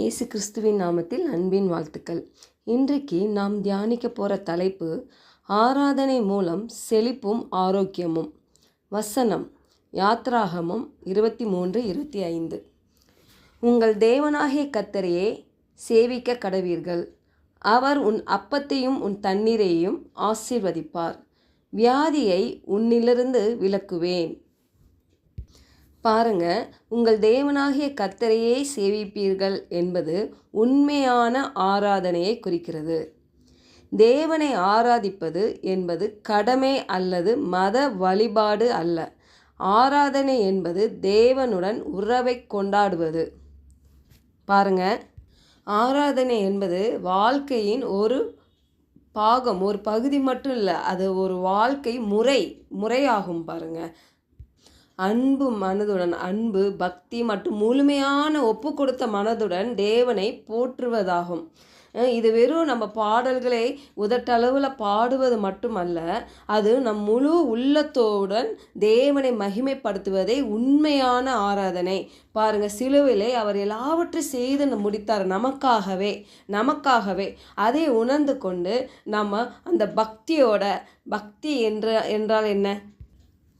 இயேசு கிறிஸ்துவின் நாமத்தில் அன்பின் வாழ்த்துக்கள். இன்றைக்கு நாம் தியானிக்க போகிற தலைப்பு ஆராதனை மூலம் செழிப்பும் ஆரோக்கியமும். வசனம் யாத்ராகமும் இருபத்தி மூன்று இருபத்தி ஐந்து உங்கள் தேவனாகிய கத்தரையே சேவிக்க கடவீர்கள். அவர் உன் அப்பத்தையும் உன் தண்ணீரையும் ஆசீர்வதிப்பார். வியாதியை உன்னிலிருந்து விலக்குவேன். பாருங்க உங்கள் தேவனாகிய கர்த்தரையே சேவிப்பீர்கள் என்பது உண்மையான ஆராதனையை குறிக்கிறது. தேவனை ஆராதிப்பது என்பது கடமை அல்லது மத வழிபாடு அல்ல. ஆராதனை என்பது தேவனுடன் உறவை கொண்டாடுவது. பாருங்க ஆராதனை என்பது வாழ்க்கையின் ஒரு பாகம் ஒரு பகுதி மட்டும் இல்லை அது ஒரு வாழ்க்கை முறை முறையாகும் பாருங்கள் அன்பு மனதுடன் அன்பு பக்தி மற்றும் முழுமையான ஒப்பு கொடுத்த மனதுடன் தேவனை போற்றுவதாகும். இது வெறும் நம்ம பாடல்களை உதட்டளவில் பாடுவது மட்டுமல்ல அது நம் முழு உள்ளத்தோடன் தேவனை மகிமைப்படுத்துவதே உண்மையான ஆராதனை. பாருங்க சிலுவிலே அவர் எல்லாவற்றையும் செய்து முடித்தார். நமக்காகவே நமக்காகவே அதை உணர்ந்து கொண்டு நம்ம அந்த பக்தியோட பக்தி என்ற என்றால் என்ன?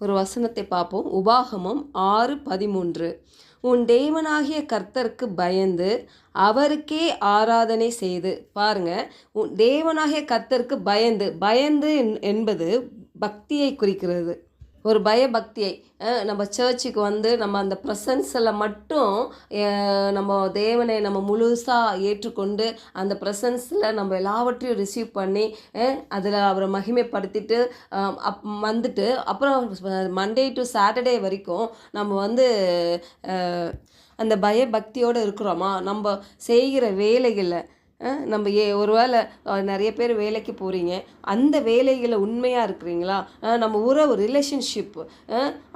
ஒரு வசனத்தை பார்ப்போம். உபாகமம் ஆறு பதிமூன்று. உன் தேவனாகிய கர்த்தருக்கு பயந்து அவருக்கே ஆராதனை செய்து. பாருங்க உன் தேவனாகிய கர்த்தருக்கு பயந்து. பயந்து என்- என்பது பக்தியை குறிக்கிறது. ஒரு பயபக்தியை நம்ம சர்ச்சுக்கு வந்து நம்ம அந்த ப்ரெசன்ஸில் மட்டும் நம்ம தேவனை நம்ம முழுசாக ஏற்றுக்கொண்டு அந்த ப்ரெசன்ஸில் நம்ம எல்லாவற்றையும் ரிசீவ் பண்ணி அதில் அவரை மகிமைப்படுத்திட்டு அப் வந்துட்டு அப்புறம் மண்டே டு சாட்டர்டே வரைக்கும் நம்ம வந்து அந்த பயபக்தியோடு இருக்கிறோமா? நம்ம செய்கிற வேலைகளில் நம்ம ஏ ஒரு வேளை நிறைய பேர் வேலைக்கு போகிறீங்க அந்த வேலைகளில் உண்மையாக இருக்கிறீங்களா? நம்ம உறவு ரிலேஷன்ஷிப்பு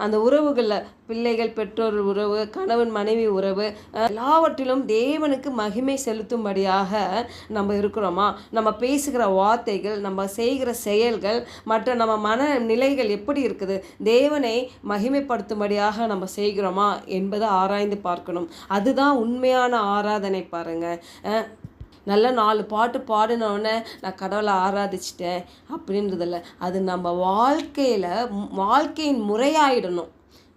அந்த உறவுகளில் பிள்ளைகள் பெற்றோர் உறவு கணவன் மனைவி உறவு எல்லாவற்றிலும் தேவனுக்கு மகிமை செலுத்தும்படியாக நம்ம இருக்கிறோமா? நம்ம பேசுகிற வார்த்தைகள் நம்ம செய்கிற செயல்கள் மற்ற நம்ம மன நிலைகள் எப்படி இருக்குது? தேவனை மகிமைப்படுத்தும்படியாக நம்ம செய்கிறோமா என்பதை ஆராய்ந்து பார்க்கணும். அதுதான் உண்மையான ஆராதனை பாருங்கள் நல்ல நாலு பாட்டு பாடினோடனே நான் கடவுளை ஆராதிச்சிட்டேன் அப்படின்றதில்ல. அது நம்ம வாழ்க்கையில் வாழ்க்கையின் முறையாயிடணும்.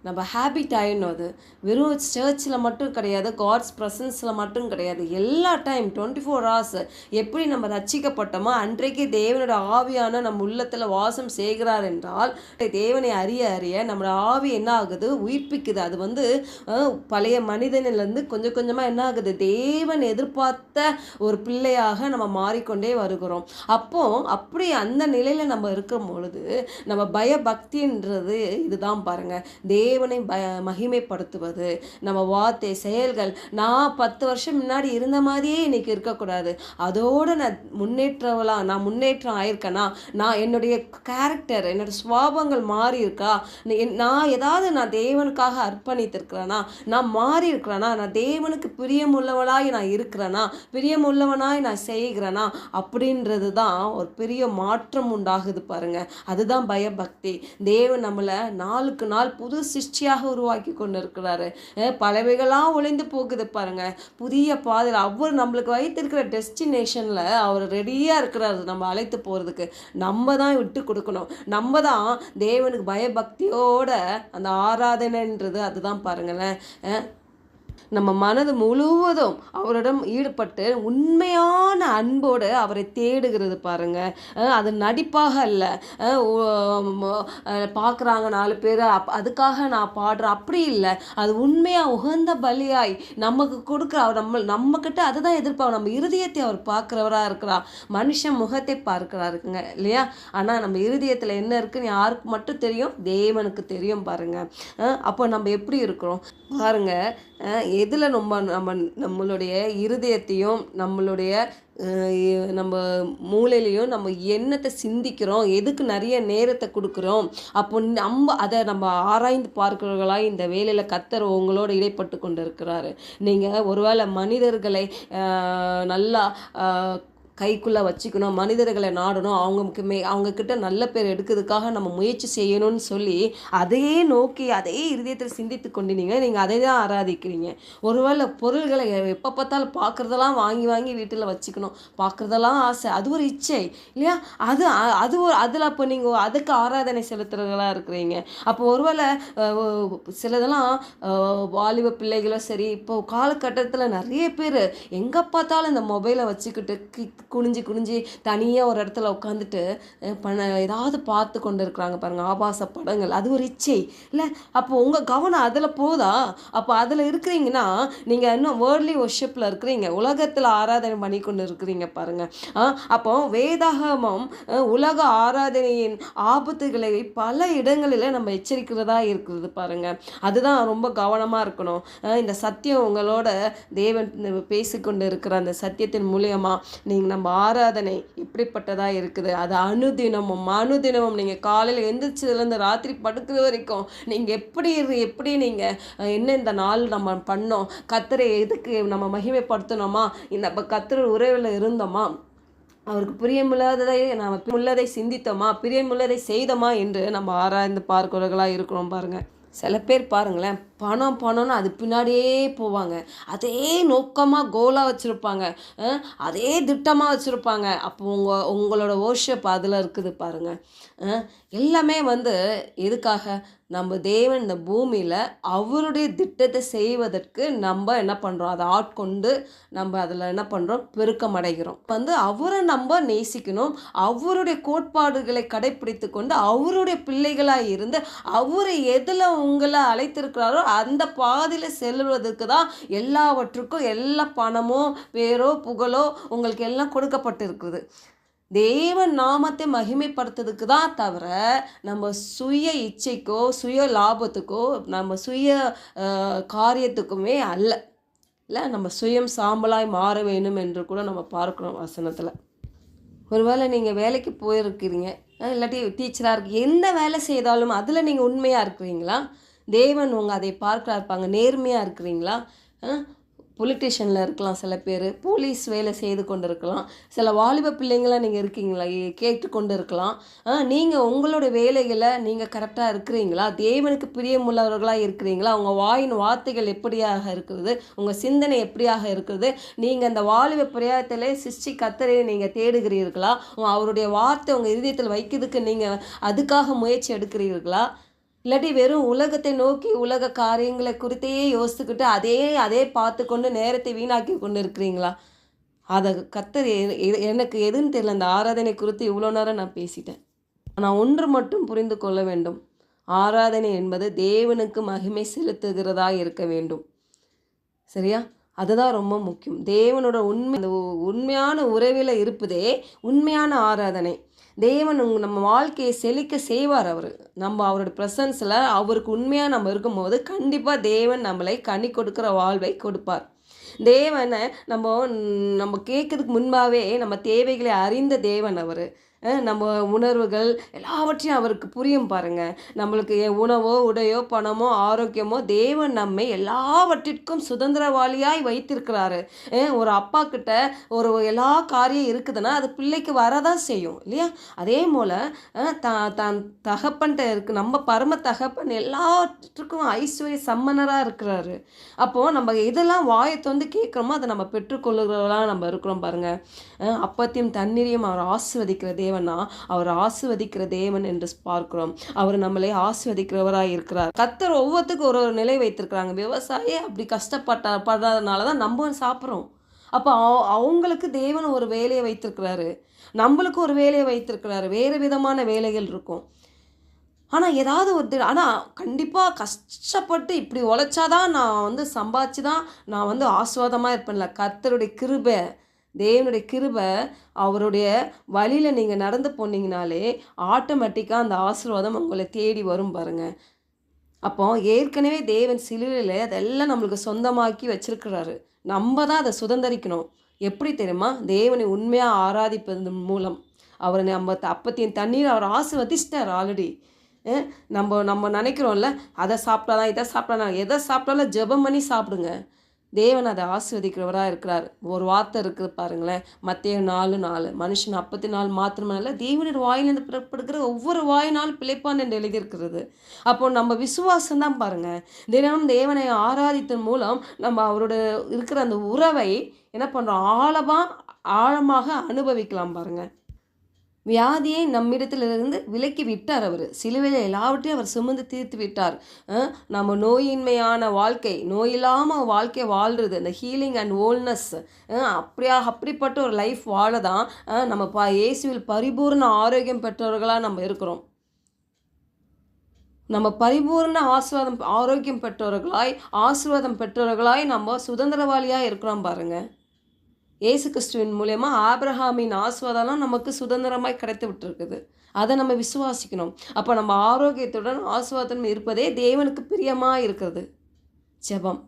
நம்ம ஹேபிட் ஆகிடணும் அது. வெறும் சர்ச்சில் மட்டும் கிடையாது காட்ஸ் ப்ரெசன்ஸில் மட்டும் கிடையாது. எல்லா டைம் டுவெண்ட்டி ஃபோர் ஹவர்ஸ் எப்படி நம்ம ரச்சிக்கப்பட்டோமோ அன்றைக்கு தேவனோட ஆவியான நம்ம உள்ளத்தில் வாசம் செய்கிறார் என்றால் தேவனை அறிய அறிய நம்மளோட ஆவி என்ன ஆகுது உயிர்ப்பிக்குது. அது வந்து பழைய மனிதனிலேருந்து கொஞ்சம் கொஞ்சமாக என்ன ஆகுது தேவன் எதிர்பார்த்த ஒரு பிள்ளையாக நம்ம மாறிக்கொண்டே வருகிறோம். அப்போ அப்படி அந்த நிலையில் நம்ம இருக்கும் பொழுது நம்ம பயபக்தின்றது இதுதான் பாருங்கள் தே தேவனை பய மகிமைப்படுத்துவது. நம்ம வார்த்தை செயல்கள் நான் பத்து வருஷம் முன்னாடி இருந்த மாதிரியே இன்னைக்கு இருக்கக்கூடாது. அதோடு நான் முன்னேற்றவளா நான் முன்னேற்றம் ஆயிருக்கேனா? நான் என்னுடைய கேரக்டர் என்னோடய சுவாபங்கள் மாறி இருக்கா நான் ஏதாவது நான் தேவனுக்காக அர்ப்பணித்திருக்கிறேனா? நான் மாறி இருக்கிறேனா நான் தேவனுக்கு பிரியமுள்ளவளாய் நான் இருக்கிறேனா? பிரியமுள்ளவனாய் நான் செய்கிறேனா? அப்படின்றது தான் ஒரு பெரிய மாற்றம் உண்டாகுது பாருங்க. அதுதான் பயபக்தி. தேவன் நம்மளை நாளுக்கு நாள் புது சிருஷ்டியாக உருவாக்கி கொண்டு இருக்கிறாரு பலவைகளாக ஒளிந்து போகுது பாருங்க. புதிய பாதையில் அவர் நம்மளுக்கு வைத்திருக்கிற டெஸ்டினேஷனில் அவர் ரெடியாக இருக்கிறாரு நம்ம அழைத்து போகிறதுக்கு நம்ம தான் விட்டு கொடுக்கணும். நம்ம தான் தேவனுக்கு பயபக்தியோட அந்த ஆராதனைன்றது அதுதான் பாருங்களேன். நம்ம மனது முழுவதும் அவரிடம் ஈடுபட்டு உண்மையான அன்போடு அவரை தேடுகிறது பாருங்க. அது நடிப்பாக அல்ல. பார்க்குறாங்க நாலு பேர் அப் அதுக்காக நான் பாடுறேன். அப்படி இல்லை. அது உண்மையாக உகந்த பலியாய் நமக்கு கொடுக்குற அவர் நம்ம நம்மக்கிட்ட அதுதான் எதிர்பார்க்க நம்ம இருதயத்தை அவர் பார்க்குறவராக இருக்கிறார். மனுஷன் முகத்தை பார்க்குறாருங்க இல்லையா? ஆனால் நம்ம இருதயத்தில் என்ன இருக்குன்னு யாருக்கு மட்டும் தெரியும் தேவனுக்கு தெரியும் பாருங்க. அப்போ நம்ம எப்படி இருக்கிறோம்? பாருங்க எதில் நம்ம நம்ம நம்மளுடைய இருதயத்தையும் நம்மளுடைய நம்ம மூளையிலையும் நம்ம என்னத்தை சிந்திக்கிறோம். எதுக்கு நிறைய நேரத்தை கொடுக்குறோம்? அப்போ நம்ம அதை நம்ம ஆராய்ந்து பார்க்கிறவர்களாக இந்த வேலையில் கத்தர் உங்களோட இடைப்பட்டு கொண்டு இருக்கிறாரு நீங்கள் ஒருவேளை மனிதர்களை நல்லா கைக்குள்ளே வச்சுக்கணும் மனிதர்களை நாடணும் அவங்க மே அவங்கக்கிட்ட நல்ல பேர் எடுக்கிறதுக்காக நம்ம முயற்சி செய்யணும்னு சொல்லி அதையே நோக்கி அதையே இருதயத்தில் சிந்தித்து கொண்டினீங்க நீங்கள் அதை தான் ஆராதிக்கிறீங்க. ஒருவேளை பொருள்களை எப்போ பார்த்தாலும் பார்க்குறதெல்லாம் வாங்கி வாங்கி வீட்டில் வச்சுக்கணும். பார்க்குறதெல்லாம் ஆசை. அது ஒரு இச்சை இல்லையா? அது அது ஒரு அதில் அப்போ நீங்கள் அதுக்கு ஆராதனை செலுத்துறவங்களா இருக்கிறீங்க. அப்போ ஒருவேளை சிலதெல்லாம் வாலிப பிள்ளைகளும் சரி இப்போ காலகட்டத்தில் நிறைய பேர் எங்கே பார்த்தாலும் இந்த மொபைலை வச்சுக்கிட்டு குனிஞ்சு குனிஞ்சு தனியாக ஒரு இடத்துல உட்காந்துட்டு பண்ண ஏதாவது பார்த்து கொண்டு இருக்கிறாங்க பாருங்கள் ஆபாச படங்கள். அது ஒரு இச்சை. இல்லை அப்போ உங்கள் கவனம் அதில் போதா? அப்போ அதில் இருக்கிறீங்கன்னா நீங்கள் இன்னும் வேர்ல்ட்லி ஒர்ஷிப்பில் இருக்கிறீங்க. உலகத்தில் ஆராதனை பண்ணி கொண்டு இருக்கிறீங்க பாருங்கள் அப்போ வேதாகமம் உலக ஆராதனையின் ஆபத்துகளை பல இடங்களில் நம்ம எச்சரிக்கிறதா இருக்கிறது பாருங்கள் அதுதான் ரொம்ப கவனமாக இருக்கணும். இந்த சத்தியம் உங்களோட தேவன் பேசிக்கொண்டு இருக்கிற அந்த சத்தியத்தின் மூலியமாக நீங்கள் நம்ம ஆராதனை இப்படிப்பட்டதாக இருக்குது. அது அனுதினமும் அனுதினமும் நீங்கள் காலையில் எந்திரிச்சதுலேருந்து ராத்திரி படுக்கிற வரைக்கும் நீங்கள் எப்படி இரு- எப்படி நீங்கள் என்ன இந்த நாள் நம்ம பண்ணோம் கத்தரை எதுக்கு நம்ம மகிமைப்படுத்தணுமா இந்த நம்ம உறவில் இருந்தோமா அவருக்கு பிரியமில்லாததை நாம் உள்ளதை சிந்தித்தோமா பிரியமுள்ளதை செய்தோமா என்று நம்ம ஆராய்ந்து பார்க்கிறவர்களாக இருக்கிறோம் பாருங்கள் சில பேர் பாருங்களேன் பணம் பணம்னு அது பின்னாடியே போவாங்க. அதே நோக்கமாக கோலாக வச்சுருப்பாங்க. அதே திட்டமாக வச்சுருப்பாங்க. அப்போ உங்கள் உங்களோட ஓர்ஷிப் அதில் இருக்குது பாருங்கள் எல்லாமே வந்து எதுக்காக? நம்ம தேவன் இந்த பூமியில் அவருடைய திட்டத்தை செய்வதற்கு நம்ம என்ன பண்ணுறோம் அதை ஆட்கொண்டு நம்ம அதில் என்ன பண்ணுறோம் பெருக்கம் அடைகிறோம். வந்து அவரை நம்ம நேசிக்கணும். அவருடைய கோட்பாடுகளை கடைப்பிடித்து கொண்டு அவருடைய பிள்ளைகளாக இருந்து அவர் எதில் உங்களை அழைத்திருக்கிறாரோ அந்த பாதையில் செல்வதற்கு தான் எல்லாவற்றுக்கும் எல்லா பணமோ பேரோ புகழோ உங்களுக்கு எல்லாம் கொடுக்கப்பட்டிருக்குது. தெய்வ நாமத்தை மகிமைப்படுத்துறதுக்கு தான் தவிர நம்ம சுய இச்சைக்கோ சுய லாபத்துக்கோ நம்ம சுய காரியத்துக்குமே அல்ல. இல்லை நம்ம சுயம் சாம்பலாய் மாற வேணும் என்று கூட நம்ம பார்க்குறோம் வசனத்தில். ஒருவேளை நீங்கள் வேலைக்கு போயிருக்கிறீங்க இல்லாட்டி டீச்சராக இருக்கு எந்த வேலை செய்தாலும் அதில் நீங்கள் உண்மையாக இருக்கிறீங்களா? தேவன் உங்கள் அதை பார்க்க இருப்பாங்க. நேர்மையாக இருக்கிறீங்களா? பொலிட்டிஷியனில் இருக்கலாம் சில பேர். போலீஸ் வேலை செய்து கொண்டு இருக்கலாம் சில வாலிப பிள்ளைங்களாம் நீங்கள் இருக்கீங்களா? கேட்டு கொண்டு இருக்கலாம் நீங்கள் உங்களோட வேலைகளை நீங்கள் கரெக்டாக இருக்கிறீங்களா? தேவனுக்கு பிரியமுள்ளவர்களாக இருக்கிறீங்களா? உங்கள் வாயின் வார்த்தைகள் எப்படியாக இருக்கிறது? உங்கள் சிந்தனை எப்படியாக இருக்கிறது? நீங்கள் அந்த வாலிப பிரயாயத்தில் சிஷ்டி கத்தரையை நீங்கள் தேடுகிறீர்களா? அவருடைய வார்த்தை உங்கள் இருதயத்தில் வைக்கிறதுக்கு நீங்கள் அதுக்காக முயற்சி எடுக்கிறீர்களா? இல்லாட்டி வெறும் உலகத்தை நோக்கி உலக காரியங்களை குறித்தையே யோசித்துக்கிட்டு அதே அதே பார்த்து கொண்டு நேரத்தை வீணாக்கி கொண்டு இருக்கிறீங்களா? அதை கத்தர் எ- எனக்கு எதுன்னு தெரியல. அந்த ஆராதனை குறித்து இவ்வளோ நேரம் நான் பேசிட்டேன். நான் ஒன்று மட்டும் புரிந்து கொள்ள வேண்டும். ஆராதனை என்பது தேவனுக்கு மகிமை செலுத்துகிறதா இருக்க வேண்டும். சரியா? அதுதான் ரொம்ப முக்கியம். தேவனோட உண்மை அந்த உண்மையான உறவில் இருப்பதே உண்மையான ஆராதனை. தேவன் உங்க- நம்ம வாழ்க்கையை செழிக்க செய்வார் அவர். நம்ம அவரோட ப்ரெசன்ஸில் அவருக்கு உண்மையாக நம்ம இருக்கும்போது கண்டிப்பாக தேவன் நம்மளை கனி கொடுக்குற வாழ்வை கொடுப்பார். தேவனை நம்ம நம்ம கேட்கறதுக்கு முன்பாகவே நம்ம தேவைகளை அறிந்த தேவன் அவர். நம்ம உணர்வுகள் எல்லாவற்றையும் அவருக்கு புரியும் பாருங்க. நம்மளுக்கு உணவோ உடையோ பணமோ ஆரோக்கியமோ தேவன் நம்மை எல்லாவற்றிற்கும் சுதந்திரவாளியாய் வைத்திருக்கிறாரு. ஒரு அப்பா கிட்ட ஒரு எல்லா காரியம் இருக்குதுன்னா அது பிள்ளைக்கு வரதான் செய்யும் இல்லையா? அதே போல் தான் தான் தகப்பன்ட்ட இருக்கு நம்ம பரம தகப்பன் எல்லாற்றுக்கும் ஐஸ்வர்ய சம்மனராக இருக்கிறாரு. அப்போது நம்ம இதெல்லாம் வாயை வந்து கேட்குறோமோ அதை நம்ம பெற்றுக்கொள்ளுகிறவர்களாக நம்ம இருக்கிறோம் பாருங்க. அப்பத்தையும் தண்ணீரையும் அவர் ஆசிர்வதிக்கிற தேவனா? அவர் ஆசிர்வதிக்கிற தேவன் என்று பார்க்கிறோம். அவர் நம்மளை ஆசிர்வதிக்கிறவராக இருக்கிறார். கத்தர் ஒவ்வொருத்துக்கும் ஒரு ஒரு நிலை வைத்திருக்கிறாங்க. விவசாயி அப்படி கஷ்டப்பட்ட படுறதுனால தான் நம்ம சாப்பிட்றோம். அப்போ அவ- அவங்களுக்கு தேவன் ஒரு வேலையை வைத்திருக்கிறாரு. நம்மளுக்கு ஒரு வேலையை வைத்திருக்கிறாரு. வேறு விதமான வேலைகள் இருக்கும். ஆனால் ஏதாவது ஒரு ஆனால் கண்டிப்பாக கஷ்டப்பட்டு இப்படி உழைச்சாதான் நான் வந்து சம்பாதிச்சு தான் நான் வந்து ஆஸ்வாதமாக இருப்பேன்ல. கர்த்தருடைய கிருபை. தேவனுடைய கிருபை அவருடைய வழியில் நீங்கள் நடந்து போனீங்கனாலே ஆட்டோமேட்டிக்காக அந்த ஆசீர்வாதம் உங்களை தேடி வரும் பாருங்கள் அப்போ ஏற்கனவே தேவன் சிலுவையில் அதெல்லாம் நம்மளுக்கு சொந்தமாக்கி வச்சிருக்கிறாரு. நம்ம தான் அதை சுதந்திரிக்கணும். எப்படி தெரியுமா? தேவனை உண்மையாக ஆராதிப்பதன் மூலம். அவர் நம்ம த- அப்பத்தின் தண்ணீர் அவர் ஆசிர்வதிச்சிட்டார் ஆல்ரெடி நம்ம நம்ம நினைக்கிறோம்ல அதை சாப்பிட்டாதான் இதை சாப்பிட்டாதான் எதை சாப்பிட்டாலும் ஜெபம் பண்ணி சாப்பிடுங்க. தேவன் அதை ஆஸ்வதிக்கிறவராக இருக்கிறார். ஒரு வார்த்தை இருக்குது பாருங்களேன். மத்திய நாலு நாலு. மனுஷன் அப்பத்தி நாள் மாத்திரமல்ல தேவனுடைய வாயிலிருந்து பிறப்படுகிற ஒவ்வொரு வாயினாலும் பிழைப்பான் என்று எழுதியிருக்கிறது. அப்போ நம்ம விசுவாசம் தான் பாருங்கள் தினமும் தேவனை ஆராதித்தன் மூலம் நம்ம அவரோட இருக்கிற அந்த உறவை என்ன பண்ணுறோம் ஆழமாக ஆழமாக அனுபவிக்கலாம் பாருங்கள் வியாதியை நம்மிடத்திலிருந்து விலக்கி விட்டார் அவர். சிலுவையில் எல்லாவற்றையும் அவர் சுமந்து தீர்த்து விட்டார். நம்ம நோயின்மையான வாழ்க்கை நோயில்லாமல் வாழ்க்கை வாழ்கிறது அந்த ஹீலிங் அண்ட் ஓல்னஸ் அப்படியா அப்படிப்பட்ட ஒரு லைஃப் வாழ தான் நம்ம பா இயேசுவில் பரிபூர்ண ஆரோக்கியம் பெற்றவர்களாக நம்ம இருக்கிறோம். நம்ம பரிபூர்ண ஆசிர்வாதம் ஆரோக்கியம் பெற்றவர்களாய் ஆசீர்வாதம் பெற்றவர்களாய் நம்ம சுதந்திரவாளியாக இருக்கிறோம் பாருங்கள் இயேசு கிறிஸ்துவின் மூலயமா ஆப்ரஹாமின் ஆஸ்வாதம்லாம் நமக்கு சுதந்திரமாய் கிடைத்து விட்டுருக்குது அதை நம்ம விசுவாசிக்கணும். அப்போ நம்ம ஆரோக்கியத்துடன் ஆஸ்வாதம் இருப்பதே தேவனுக்கு பிரியமாக இருக்கிறது. ஜெபம்.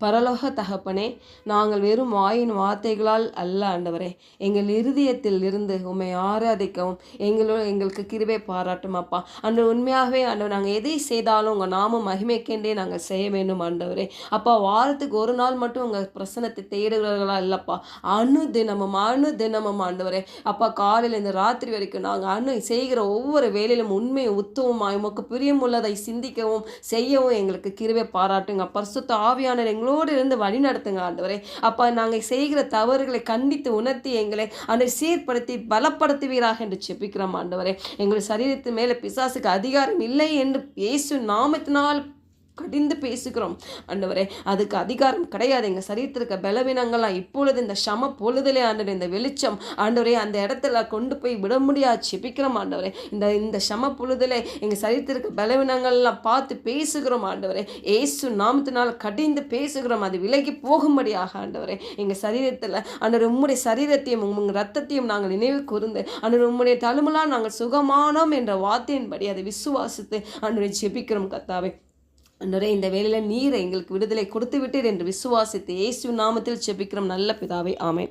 பரலோக தகப்பனே நாங்கள் வெறும் வாயின் வார்த்தைகளால் அல்ல ஆண்டவரே. எங்கள் இருதயத்தில் இருந்து உண்மை ஆராதிக்கவும் எங்களோ எங்களுக்கு கிருபை பாராட்டும் அப்பா. அன்று உண்மையாகவே ஆண்டவர் நாங்கள் எதை செய்தாலும் உங்கள் நாமம் மகிமைக்கேண்டே நாங்கள் செய்ய வேண்டும் ஆண்டவரே. அப்பா வாரத்துக்கு ஒரு நாள் மட்டும் உங்கள் பிரசனத்தை தேடுகிறவர்களா இல்லைப்பா. அணு தினமும் அணு தினமும் ஆண்டவரே. அப்பா காலையில் இந்த ராத்திரி வரைக்கும் நாங்கள் அணு செய்கிற ஒவ்வொரு வேலையிலும் உண்மையை உத்துவமாய் உமக்கு பிரியமுள்ளதை சிந்திக்கவும் செய்யவும் எங்களுக்கு கிருபை பாராட்டுங்க. பரிசுத்த ஆவியானவர் எங்களோடு இருந்து வழி நடத்துங்க ஆண்டவரே. அப்பா நாங்கள் செய்கிற தவறுகளை கண்டித்து உணர்த்தி எங்களை அதை சீர்படுத்தி பலப்படுத்துவீராக என்று செப்பிக்கிறோம் ஆண்டவரே. எங்கள் சரீரத்து மேலே பிசாசுக்கு அதிகாரம் இல்லை என்று இயேசு நாமத்தினால் கடிந்து பேசுகிறோம். ஆண்டவரே அதுக்கு அதிகாரம் கிடையாது. எங்கள் சரீரத்திற்கு இருக்க பலவீனங்கள்லாம் இப்பொழுது இந்த சம பொழுதலே ஆண்டவர் இந்த வெளிச்சம் ஆண்டவரே அந்த இடத்துல கொண்டு போய் விட முடியாது செபிக்கிறோம் ஆண்டவரே. இந்த இந்த சம பொழுதலே எங்கள் சரீரத்தில் பலவீனங்கள்லாம் பார்த்து பேசுகிறோம் ஆண்டவரே. ஏசு நாமத்தினால் கடிந்து பேசுகிறோம். அது விலகி போகும்படியாக ஆண்டவரே. எங்கள் சரீரத்தில் ஆண்டவர் உம்முடைய சரீரத்தையும் உங்கள் ரத்தத்தையும் நாங்கள் நினைவு கூர்ந்து ஆண்டவர் உம்முடைய தழுமலாம் நாங்கள் சுகமானோம் என்ற வார்த்தையின்படி அதை விசுவாசித்து ஆண்டவரை ஜெபிக்கிறோம் கத்தாவே. அன்றரே இந்த வேலையில் நீரை எங்களுக்கு விடுதலை கொடுத்து விட்டீர் என்று விசுவாசித்து இயேசு நாமத்தில் செபிக்கிறோம். நல்ல பிதாவே ஆமேன்.